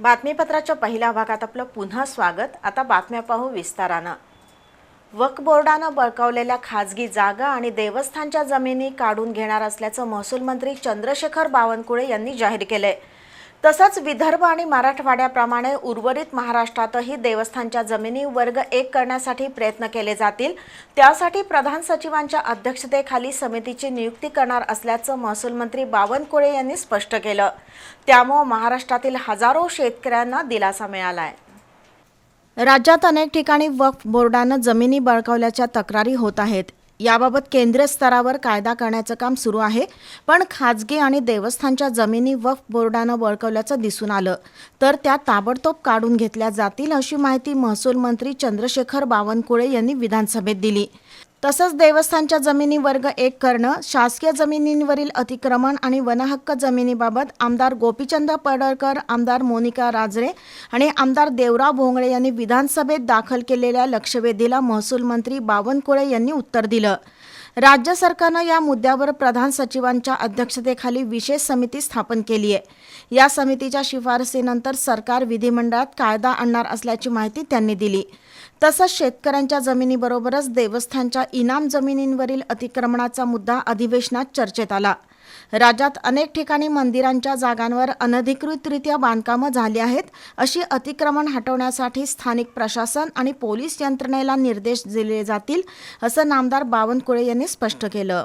बातमीपत्राच्या पहिल्या भागात आपलं पुन्हा स्वागत. आता बातम्या पाहू विस्तारानं. वक्फ बोर्डानं बळकावलेल्या खाजगी जागा आणि देवस्थानच्या जमिनी काढून घेणार असल्याचं महसूल मंत्री चंद्रशेखर बावनकुळे यांनी जाहीर केलंय. तसंच विदर्भ आणि मराठवाड्याप्रमाणे उर्वरित महाराष्ट्रातही देवस्थानच्या जमिनी वर्ग एक करण्यासाठी प्रयत्न केले जातील. त्यासाठी प्रधान सचिवांच्या अध्यक्षतेखाली समितीची नियुक्ती करणार असल्याचं महसूल मंत्री बावनकुळे यांनी स्पष्ट केलं. त्यामुळे महाराष्ट्रातील हजारो शेतकऱ्यांना दिलासा मिळाला आहे राज्यात अनेक ठिकाणी वक्फ बोर्डानं जमिनी बळकावल्याच्या तक्रारी होत आहेत. याबाबत केंद्रीय स्तरावर कायदा करण्याचं काम सुरू आहे. पण खाजगी आणि देवस्थानच्या जमिनी वक्फ बोर्डानं बळकवल्याचं दिसून आलं. तर त्या ताबडतोब काढून घेतल्या जातील अशी माहिती महसूल मंत्री चंद्रशेखर बावनकुळे यांनी विधानसभेत दिली. तसंच देवस्थानच्या जमिनी वर्ग एक करणं शासकीय जमिनींवरील अतिक्रमण आणि वनहक्क जमिनीबाबत आमदार गोपीचंद पडळकर आमदार मोनिका राजरे आणि आमदार देवराव भोंगळे यांनी विधानसभेत दाखल केलेल्या लक्षवेधीला महसूल मंत्री बावनकुळे यांनी उत्तर दिलं. राज्य सरकारनं या मुद्द्यावर प्रधान सचिवांच्या अध्यक्षतेखाली विशेष समिती स्थापन केली आहे. या समितीच्या शिफारसीनंतर सरकार विधिमंडळात कायदा आणणार असल्याची माहिती त्यांनी दिली. तसंच शेतकऱ्यांच्या जमिनीबरोबरच देवस्थानच्या इनाम जमिनींवरील अतिक्रमणाचा मुद्दा अधिवेशनात चर्चेत आला. राज्यात अनेक ठिकाणी मंदिरांच्या जागांवर अनधिकृतरित्या बांधकामं झाली आहेत अशी अतिक्रमण हटवण्यासाठी स्थानिक प्रशासन आणि पोलीस यंत्रणेला निर्देश दिले जातील असं नामदार बावनकुळे यांनी स्पष्ट केलं.